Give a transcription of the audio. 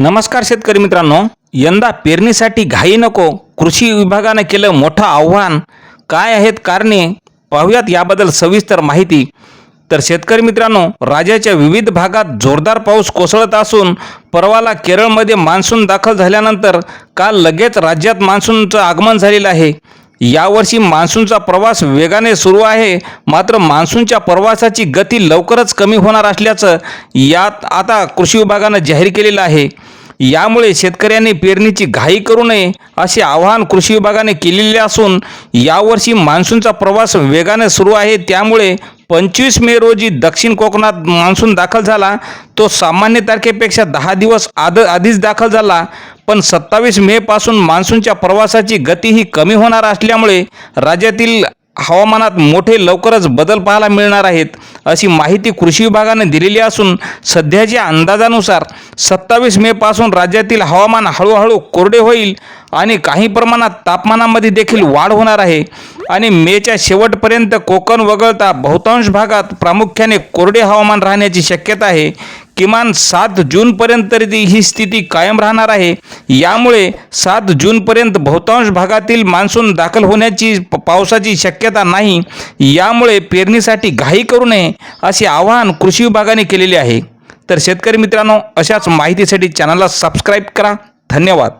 नमस्कार शेतकरी मित्रांनो. यंदा पेरणीसाठी घाई नको कृषी विभागानं केलं मोठं आव्हान. काय आहेत कारणे? पाहूयात याबद्दल सविस्तर माहिती. तर शेतकरी मित्रांनो राज्याच्या विविध भागात जोरदार पाऊस कोसळत असून परवाला केरळमध्ये मान्सून दाखल झाल्यानंतर काल लगेच राज्यात मान्सूनचं आगमन झालेलं आहे. यावर्षी मान्सूनचा प्रवास वेगाने सुरू आहे. मात्र मान्सूनच्या प्रवासाची गती लवकरच कमी होणार असल्याचं यात आता कृषी विभागानं जाहीर केलेलं आहे. यामुळे शेतकऱ्यांनी पेरणीची घाई करू नये असे आवाहन कृषी विभागाने केलेले असून यावर्षी मान्सूनचा प्रवास वेगाने सुरू आहे. त्यामुळे पंचवीस मे रोजी दक्षिण कोकणात मान्सून दाखल झाला. तो सामान्य तारखेपेक्षा दहा दिवस आद आधीच दाखल झाला. पण सत्तावीस मेपासून मान्सूनच्या प्रवासाची गतीही कमी होणार असल्यामुळे राज्यातील हवामानात मोठे लवकरच बदल पाहायला मिळणार आहेत अशी माहिती कृषी विभागाने दिलेली असून सध्याच्या अंदाजानुसार सत्तावीस मेपासून राज्यातील हवामान हळूहळू कोरडे होईल आणि काही प्रमाणात तापमानामध्ये देखील वाढ होणार आहे. आणि मेच्या शेवटपर्यंत कोकण वगळता बहुतांश भागात प्रामुख्याने कोरडे हवामान राहण्याची शक्यता आहे. किमान सात जूनपर्यंत तरी ती ही स्थिती कायम राहणार आहे. यामुळे सात जूनपर्यंत बहुतांश भागातील मान्सून दाखल होण्याची प- पावसाची शक्यता नाही. यामुळे पेरणीसाठी घाई करू नये असे आवाहन कृषी विभागाने केलेले आहे. तर शेतकरी मित्रांनो अशाच माहितीसाठी चॅनलला सबस्क्राईब करा. धन्यवाद.